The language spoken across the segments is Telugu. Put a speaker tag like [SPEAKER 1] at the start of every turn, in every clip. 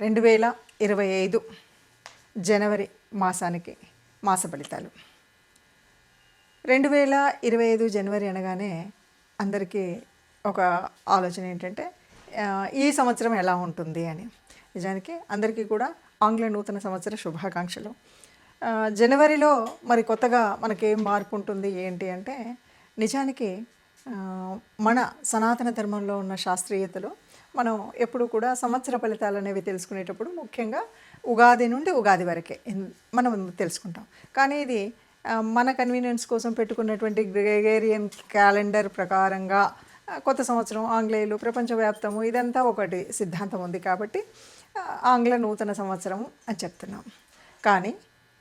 [SPEAKER 1] రెండు వేల ఇరవై ఐదు జనవరి మాసానికి మాస ఫలితాలు. రెండు వేల ఇరవై ఐదు జనవరి అనగానే అందరికీ ఒక ఆలోచన ఏంటంటే ఈ సంవత్సరం ఎలా ఉంటుంది అని. నిజానికి అందరికీ కూడా ఆంగ్ల నూతన సంవత్సర శుభాకాంక్షలు. జనవరిలో మరి కొత్తగా మనకేం మార్పు ఉంటుంది ఏంటి అంటే నిజానికి మన సనాతన ధర్మంలో ఉన్న శాస్త్రీయతలో మనం ఎప్పుడు కూడా సంవత్సర ఫలితాలు అనేవి తెలుసుకునేటప్పుడు ముఖ్యంగా ఉగాది నుండి ఉగాది వరకే మనం తెలుసుకుంటాం. కానీ ఇది మన కన్వీనియన్స్ కోసం పెట్టుకున్నటువంటి గ్రెగేరియన్ క్యాలెండర్ ప్రకారంగా కొత్త సంవత్సరం ఆంగ్లేయులు ప్రపంచవ్యాప్తము ఇదంతా ఒకటి సిద్ధాంతం ఉంది కాబట్టి ఆంగ్ల నూతన సంవత్సరం అని చెప్తున్నాం. కానీ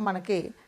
[SPEAKER 1] మనకి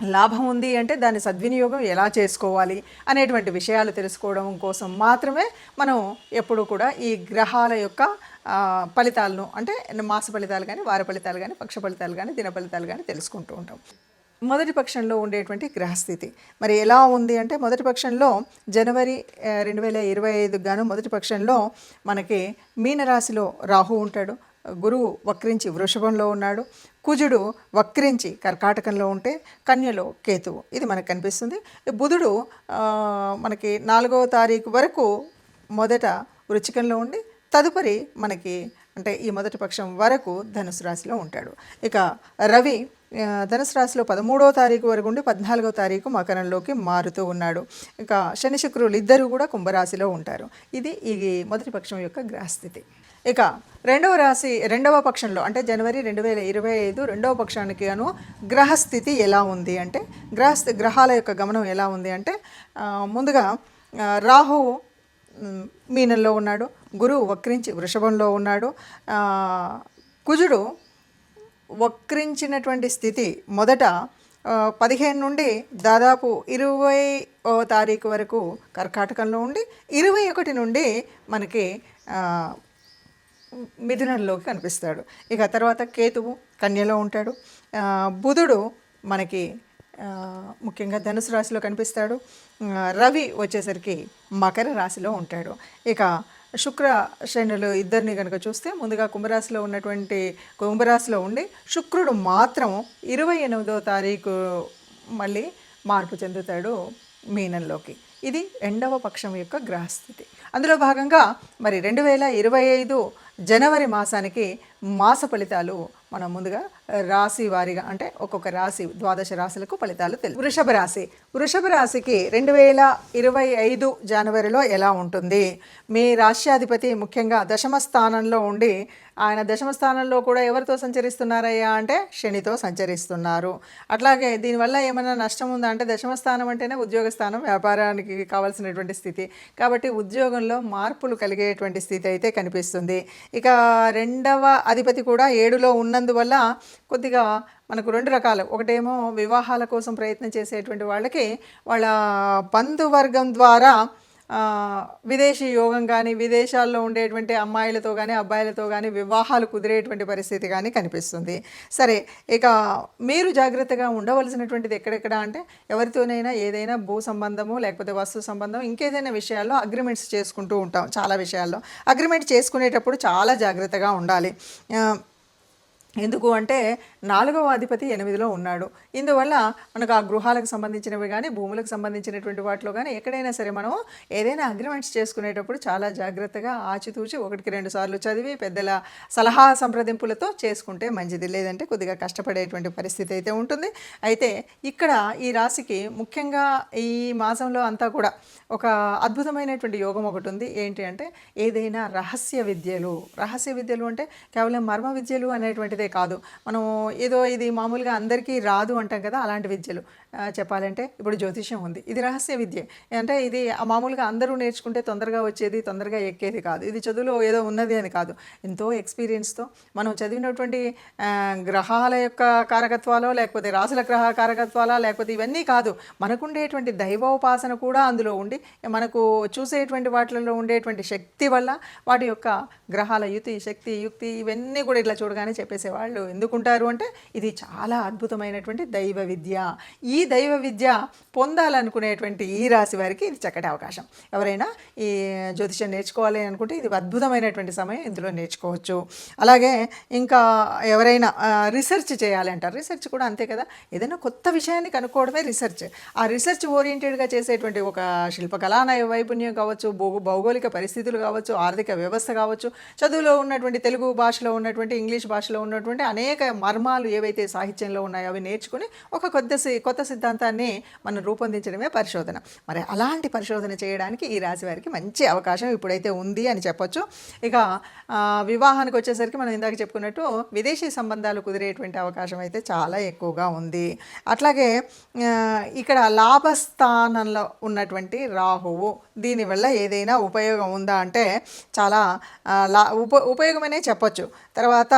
[SPEAKER 1] లాభం ఉంది అంటే దాని సద్వినియోగం ఎలా చేసుకోవాలి అనేటువంటి విషయాలు తెలుసుకోవడం కోసం మాత్రమే మనం ఎప్పుడు కూడా ఈ గ్రహాల యొక్క ఫలితాలను అంటే మాస ఫలితాలు కానీ వార ఫలితాలు కానీ పక్ష ఫలితాలు కానీ దిన ఫలితాలు కానీ తెలుసుకుంటూ ఉంటాం. మొదటి పక్షంలో ఉండేటువంటి గ్రహస్థితి. మరి ఎలా ఉంది అంటే మొదటి పక్షంలో జనవరి రెండు వేల ఇరవై ఐదుకు గాను మొదటి పక్షంలో మనకి మీనరాశిలో రాహు ఉంటాడు. గురువు వక్రించి వృషభంలో ఉన్నాడు. కుజుడు వక్రించి కర్కాటకంలో ఉంటే కన్యలో కేతువు. ఇది మనకు కనిపిస్తుంది. బుధుడు మనకి నాలుగవ తారీఖు వరకు మొదట వృచ్చికంలో ఉండి తదుపరి మనకి అంటే ఈ మొదటి పక్షం వరకు ధనుసు రాశిలో ఉంటాడు. ఇక రవి ధనుసు రాశిలో పదమూడవ తారీఖు వరకు ఉండి పద్నాలుగో తారీఖు మకరంలోకి మారుతూ ఉన్నాడు. ఇక శని శుక్రులు ఇద్దరు కూడా కుంభరాశిలో ఉంటారు. ఇది ఈ మొదటి పక్షం యొక్క గ్రహస్థితి. ఇక రెండవ రాశి రెండవ పక్షంలో అంటే జనవరి రెండు వేల ఇరవై ఐదు రెండవ పక్షానికి అను గ్రహస్థితి ఎలా ఉంది అంటే గ్రహస్థి గ్రహాల యొక్క గమనం ఎలా ఉంది అంటే ముందుగా రాహు మీనంలో ఉన్నాడు గురువు వక్రించి వృషభంలో ఉన్నాడు కుజుడు వక్రించినటువంటి స్థితి మొదట పదిహేను నుండి దాదాపు ఇరవై తారీఖు వరకు కర్కాటకంలో ఉండి ఇరవై ఒకటి నుండి మనకి మిథునంలోకి కనిపిస్తాడు. ఇక తర్వాత కేతువు కన్యలో ఉంటాడు. బుధుడు మనకి ముఖ్యంగా ధనుసు రాశిలో కనిపిస్తాడు. రవి వచ్చేసరికి మకర రాశిలో ఉంటాడు. ఇక శుక్ర శనులు ఇద్దరిని కనుక చూస్తే ముందుగా కుంభరాశిలో ఉన్నటువంటి కుంభరాశిలో ఉండి శుక్రుడు మాత్రం ఇరవై ఎనిమిదో తారీఖు మళ్ళీ మార్పు చెందుతాడు మీనంలోకి. ఇది రెండవ పక్షం యొక్క గ్రహస్థితి. అందులో భాగంగా మరి రెండు వేల ఇరవై ఐదు జనవరి మాసానికి మాస ఫలితాలు మనం ముందుగా రాశి వారిగా అంటే ఒక్కొక్క రాశి ద్వాదశ రాశులకు ఫలితాలు తెలుసు వృషభ రాశి. వృషభ రాశికి రెండు వేల ఇరవై ఐదు జనవరిలో ఎలా ఉంటుంది? మీ రాష్ట్రాధిపతి ముఖ్యంగా దశమ స్థానంలో ఉండి ఆయన దశమ స్థానంలో కూడా ఎవరితో సంచరిస్తున్నారయ్యా అంటే శనితో సంచరిస్తున్నారు. అట్లాగే దీనివల్ల ఏమైనా నష్టం ఉందా అంటే దశమ స్థానం అంటేనే ఉద్యోగ స్థానం వ్యాపారానికి కావాల్సినటువంటి స్థితి. కాబట్టి ఉద్యోగంలో మార్పులు కలిగేటువంటి స్థితి అయితే కనిపిస్తుంది. ఇక రెండవ అధిపతి కూడా ఏడులో ఉన్నందువల్ల కొద్దిగా మనకు రెండు రకాలు. ఒకటేమో వివాహాల కోసం ప్రయత్నం చేసేటువంటి వాళ్ళకి వాళ్ళ బంధువర్గం ద్వారా విదేశీ యోగం కానీ విదేశాల్లో ఉండేటువంటి అమ్మాయిలతో కానీ అబ్బాయిలతో కానీ వివాహాలు కుదిరేటువంటి పరిస్థితి కానీ కనిపిస్తుంది. సరే ఇక మీరు జాగ్రత్తగా ఉండవలసినటువంటిది ఎక్కడెక్కడ అంటే ఎవరితోనైనా ఏదైనా భూ సంబంధము లేకపోతే వస్తు సంబంధం ఇంకేదైనా విషయాల్లో అగ్రిమెంట్స్ చేసుకుంటూ ఉంటాం చాలా విషయాల్లో. అగ్రిమెంట్ చేసుకునేటప్పుడు చాలా జాగ్రత్తగా ఉండాలి. ఎందుకు అంటే నాలుగవ అధిపతి ఎనిమిదిలో ఉన్నాడు. ఇందువల్ల మనకు ఆ గృహాలకు సంబంధించినవి కానీ భూములకు సంబంధించినటువంటి వాటిలో కానీ ఎక్కడైనా సరే మనం ఏదైనా అగ్రిమెంట్స్ చేసుకునేటప్పుడు చాలా జాగ్రత్తగా ఆచితూచి ఒకటికి రెండు సార్లు చదివి పెద్దల సలహా సంప్రదింపులతో చేసుకుంటే మంచిది. లేదంటే కొద్దిగా కష్టపడేటువంటి పరిస్థితి అయితే ఉంటుంది. అయితే ఇక్కడ ఈ రాశికి ముఖ్యంగా ఈ మాసంలో అంతా కూడా ఒక అద్భుతమైనటువంటి యోగం ఒకటి ఉంది. ఏంటి అంటే ఏదైనా రహస్య విద్యలు. రహస్య విద్యలు అంటే కేవలం మర్మ విద్యలు అనేటువంటి మంచిదే కాదు. మనం ఏదో ఇది మామూలుగా అందరికీ రాదు అంటాం కదా అలాంటి విద్యలు. చెప్పాలంటే ఇప్పుడు జ్యోతిష్యం ఉంది. ఇది రహస్య విద్య. అంటే ఇది మామూలుగా అందరూ నేర్చుకుంటే తొందరగా వచ్చేది తొందరగా ఎక్కేది కాదు. ఇది చదువులో ఏదో ఉన్నది అని కాదు. ఎంతో ఎక్స్పీరియన్స్తో మనం చదివినటువంటి గ్రహాల యొక్క కారకత్వాలో లేకపోతే రాసుల గ్రహ కారకత్వాలా లేకపోతే ఇవన్నీ కాదు. మనకుండేటువంటి దైవోపాసన కూడా అందులో ఉండి మనకు చూసేటువంటి వాటిల్లో ఉండేటువంటి శక్తి వల్ల వాటి యొక్క గ్రహాల యుతి శక్తి యుక్తి ఇవన్నీ కూడా ఇట్లా చూడగానే చెప్పేసేవాళ్ళు ఎందుకుంటారు అంటే ఇది చాలా అద్భుతమైనటువంటి దైవ విద్య. ఈ ఈ దైవ విద్య పొందాలనుకునేటువంటి ఈ రాశి వారికి ఇది చక్కటి అవకాశం. ఎవరైనా ఈ జ్యోతిషం నేర్చుకోవాలి అనుకుంటే ఇది అద్భుతమైనటువంటి సమయం ఇందులో నేర్చుకోవచ్చు. అలాగే ఇంకా ఎవరైనా రీసెర్చ్ చేయాలి అంటారు. రీసెర్చ్ కూడా అంతే కదా. ఏదైనా కొత్త విషయాన్ని కనుక్కోవడమే రీసెర్చ్ ఆ రీసెర్చ్ ఓరియంటెడ్గా చేసేటువంటి ఒక శిల్పకళా నైపుణ్యం కావచ్చు భూ భౌగోళిక పరిస్థితులు కావచ్చు ఆర్థిక వ్యవస్థ కావచ్చు చదువులో ఉన్నటువంటి తెలుగు భాషలో ఉన్నటువంటి ఇంగ్లీష్ భాషలో ఉన్నటువంటి అనేక మర్మాలు ఏవైతే సాహిత్యంలో ఉన్నాయో అవి నేర్చుకుని ఒక కొత్త సి- కొత్త సిద్ధాంతాన్ని మనం రూపొందించడమే పరిశోధన. మరి అలాంటి పరిశోధన చేయడానికి ఈ రాశి వారికి మంచి అవకాశం ఇప్పుడైతే ఉంది అని చెప్పొచ్చు. ఇక వివాహానికి వచ్చేసరికి మనం ఇందాక చెప్పుకున్నట్టు విదేశీ సంబంధాలు కుదిరేటువంటి అవకాశం అయితే చాలా ఎక్కువగా ఉంది. అట్లాగే ఇక్కడ లాభస్థానంలో ఉన్నటువంటి రాహువు దీనివల్ల ఏదైనా ఉపయోగం ఉందా అంటే చాలా లా ఉప ఉపయోగమనే చెప్పొచ్చు. తర్వాత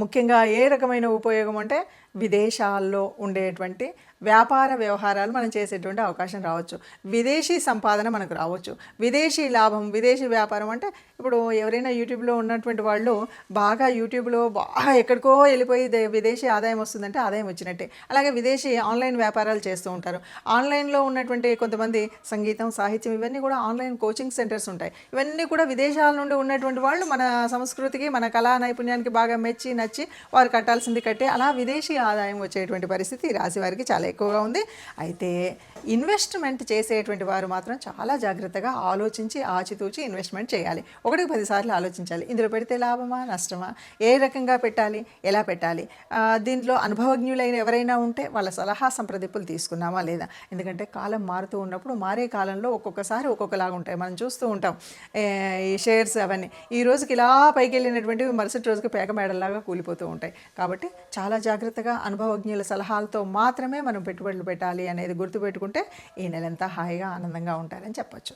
[SPEAKER 1] ముఖ్యంగా ఏ రకమైన ఉపయోగం అంటే విదేశాల్లో ఉండేటువంటి వ్యాపార వ్యవహారాలు మనం చేసేటువంటి అవకాశం రావచ్చు. విదేశీ సంపాదన మనకు రావచ్చు. విదేశీ లాభం విదేశీ వ్యాపారం అంటే ఇప్పుడు ఎవరైనా యూట్యూబ్లో ఉన్నటువంటి వాళ్ళు బాగా యూట్యూబ్లో బాగా ఎక్కడికో వెళ్ళిపోయి దే- విదేశీ ఆదాయం వస్తుందంటే ఆదాయం వచ్చినట్టే. అలాగే విదేశీ ఆన్లైన్ వ్యాపారాలు చేస్తూ ఉంటారు. ఆన్లైన్లో ఉన్నటువంటి కొంతమంది సంగీతం సాహిత్యం ఇవన్నీ కూడా ఆన్లైన్ కోచింగ్ సెంటర్స్ ఉంటాయి. ఇవన్నీ కూడా విదేశాల నుండి ఉన్నటువంటి వాళ్ళు మన సంస్కృతికి మన కళా నైపుణ్యానికి బాగా మెచ్చి నచ్చి వారు కట్టాల్సింది కట్టే అలా విదేశీ ఆదాయం వచ్చేటువంటి పరిస్థితి ఈ రాశి వారికి చాలా ఎక్కువగా ఉంది. అయితే ఇన్వెస్ట్మెంట్ చేసేటువంటి వారు మాత్రం చాలా జాగ్రత్తగా ఆలోచించి ఆచితూచి ఇన్వెస్ట్మెంట్ చేయాలి. ఒకటికి పదిసార్లు ఆలోచించాలి. ఇందులో పెడితే లాభమా నష్టమా? ఏ రకంగా పెట్టాలి? ఎలా పెట్టాలి? దీంట్లో అనుభవజ్ఞులైన ఎవరైనా ఉంటే వాళ్ళ సలహా సంప్రదింపులు తీసుకున్నామా లేదా? ఎందుకంటే కాలం మారుతూ ఉన్నప్పుడు మారే కాలంలో ఒక్కొక్కసారి ఒక్కొక్కలాగా ఉంటాయి. మనం చూస్తూ ఉంటాం. ఈ షేర్స్ అవన్నీ. ఈ రోజుకి ఇలా పైకి వెళ్ళినటువంటివి మరుసటి రోజుకి పేక మేడల్లాగా కూలిపోతూ ఉంటాయి. కాబట్టి చాలా జాగ్రత్తగా అనుభవజ్ఞుల సలహాలతో మాత్రమే మనం మనం పెట్టుబడులు పెట్టాలి అనేది గుర్తుపెట్టుకుంటే ఈ నెలంతా హాయిగా ఆనందంగా ఉంటారని చెప్పొచ్చు.